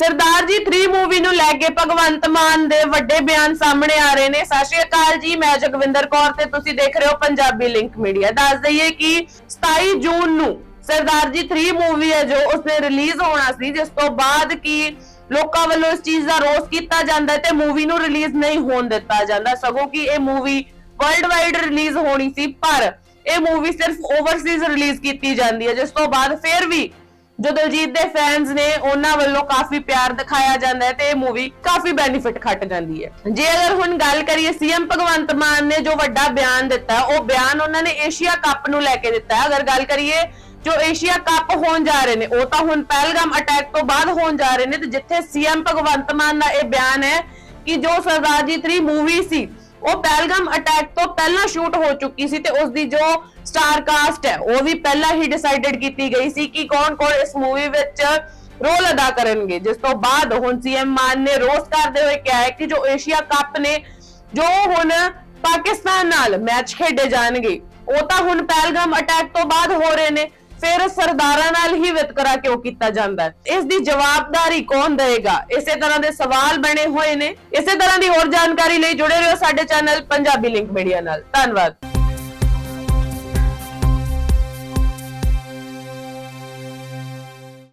Sardar ji 3 movie ਨੂੰ ਲੈ ਕੇ ਭਗਵੰਤ ਮਾਨ ਦੇ ਵੱਡੇ ਬਿਆਨ ਸਾਹਮਣੇ ਆ ਰਹੇ ਨੇ। ਸਤਿ ਸ਼੍ਰੀ ਅਕਾਲ ਜੀ, ਮੈਂ ਜਗਵਿੰਦਰ ਕੌਰ ਤੇ ਤੁਸੀਂ ਦੇਖ ਰਹੇ ਹੋ ਪੰਜਾਬੀ ਲਿੰਕ ਮੀਡੀਆ ਦੱਸ ਦਈਏ ਕਿ 27 ਜੂਨ ਨੂੰ ਸਰਦਾਰ ਜੀ 3 ਮੂਵੀ ਹੈ ਜੋ ਉਸਨੇ ਰਿਲੀਜ਼ ਹੋਣਾ ਸੀ, ਜਿਸ ਤੋਂ ਬਾਅਦ ਕੀ ਲੋਕਾਂ ਵੱਲੋਂ ਇਸ ਚੀਜ਼ ਦਾ ਰੋਸ ਕੀਤਾ ਜਾਂਦਾ ਤੇ ਮੂਵੀ ਨੂੰ ਰਿਲੀਜ਼ ਨਹੀਂ ਹੋਣ ਦਿੱਤਾ ਜਾਂਦਾ। ਸਗੋਂ ਕਿ ਇਹ ਮੂਵੀ ਵਰਲਡ ਵਾਈਡ ਰਿਲੀਜ਼ ਹੋਣੀ ਸੀ, ਪਰ ਇਹ ਮੂਵੀ ਸਿਰਫ ਓਵਰਸੀਜ਼ ਰਿਲੀਜ਼ ਕੀਤੀ ਜਾਂਦੀ ਹੈ, ਜਿਸ ਤੋਂ ਬਾਅਦ ਫਿਰ ਵੀ ਜੋ ਦਲਜੀਤ ਦੇ ਫੈਨਸ ਨੇ ਉਹਨਾਂ ਵੱਲੋਂ ਕਾਫੀ ਪਿਆਰ ਦਿਖਾਇਆ ਜਾਂਦਾ ਹੈ ਤੇ ਇਹ ਮੂਵੀ ਕਾਫੀ ਬੈਨੀਫਿਟ ਖੱਟ ਜਾਂਦੀ ਹੈ। ਜੇ ਅਗਰ ਹੁਣ ਗੱਲ ਕਰੀਏ ਸੀਐਮ ਭਗਵੰਤ ਮਾਨ ਨੇ ਜੋ ਵੱਡਾ ਬਿਆਨ ਦਿੱਤਾ, ਉਹ ਬਿਆਨ ਉਹਨਾਂ ਨੇ ਏਸ਼ੀਆ ਕੱਪ ਨੂੰ ਲੈ ਕੇ ਦਿੱਤਾ। ਅਗਰ ਗੱਲ ਕਰੀਏ ਜੋ ਏਸ਼ੀਆ ਕੱਪ ਹੋਣ ਜਾ ਰਹੇ ਨੇ, ਉਹ ਤਾਂ ਹੁਣ ਪਹਿਲਗਾਮ ਅਟੈਕ ਤੋਂ ਬਾਅਦ ਹੋਣ ਜਾ ਰਹੇ ਨੇ ਤੇ ਜਿੱਥੇ ਸੀਐਮ ਭਗਵੰਤ ਮਾਨ ਦਾ ਇਹ ਬਿਆਨ ਹੈ ਕਿ ਜੋ ਸਰਦਾਰ ਜੀ 3 ਮੂਵੀ ਸੀ ਉਹ ਪਹਿਲਗਾਮ ਅਟੈਕ ਤੋਂ ਪਹਿਲਾਂ ਸ਼ੂਟ ਹੋ ਚੁੱਕੀ ਸੀ ਤੇ ਉਸ ਦੀ ਜੋ ਸਟਾਰ ਕਾਸਟ ਹੈ, ਉਹ ਵੀ ਪਹਿਲਾਂ ਹੀ ਡਿਸਾਈਡਡ ਕੀਤੀ ਗਈ ਸੀ ਕਿ ਕੌਣ-ਕੌਣ ਇਸ ਮੂਵੀ ਵਿੱਚ ਰੋਲ ਅਦਾ ਕਰਨਗੇ। ਜਿਸ ਤੋਂ ਬਾਅਦ ਹੁਣ ਸੀਐਮ ਮਾਨ ਨੇ ਰੋਸ ਕਰਦੇ ਹੋਏ ਕਿਹਾ ਹੈ ਕਿ ਜੋ ਏਸ਼ੀਆ ਕੱਪ ਨੇ, ਜੋ ਹੁਣ ਪਾਕਿਸਤਾਨ ਨਾਲ ਮੈਚ ਖੇਡੇ ਜਾਣਗੇ, ਉਹ ਤਾਂ ਹੁਣ ਪਹਿਲਗਾਮ ਅਟੈਕ ਤੋਂ ਬਾਅਦ ਹੋ ਰਹੇ ਨੇ। ਫਿਰ ਸਰਦਾਰਾਂ ਨਾਲ ਹੀ ਵਿਤਕਰਾ ਕਿਉਂ ਕੀਤਾ ਜਾਂਦਾ ਹੈ। ਇਸ ਦੀ ਜਵਾਬਦਾਰੀ ਕੌਣ ਦੇਵੇਗਾ? ਇਸੇ ਤਰ੍ਹਾਂ ਦੇ ਸਵਾਲ ਬਣੇ ਹੋਏ ਨੇ। ਇਸੇ ਤਰ੍ਹਾਂ ਦੀ ਹੋਰ ਜਾਣਕਾਰੀ ਲਈ ਜੁੜੇ ਰਹੋ ਸਾਡੇ ਚੈਨਲ ਪੰਜਾਬੀ ਲਿੰਕ ਮੀਡੀਆ ਨਾਲ। ਧੰਨਵਾਦ।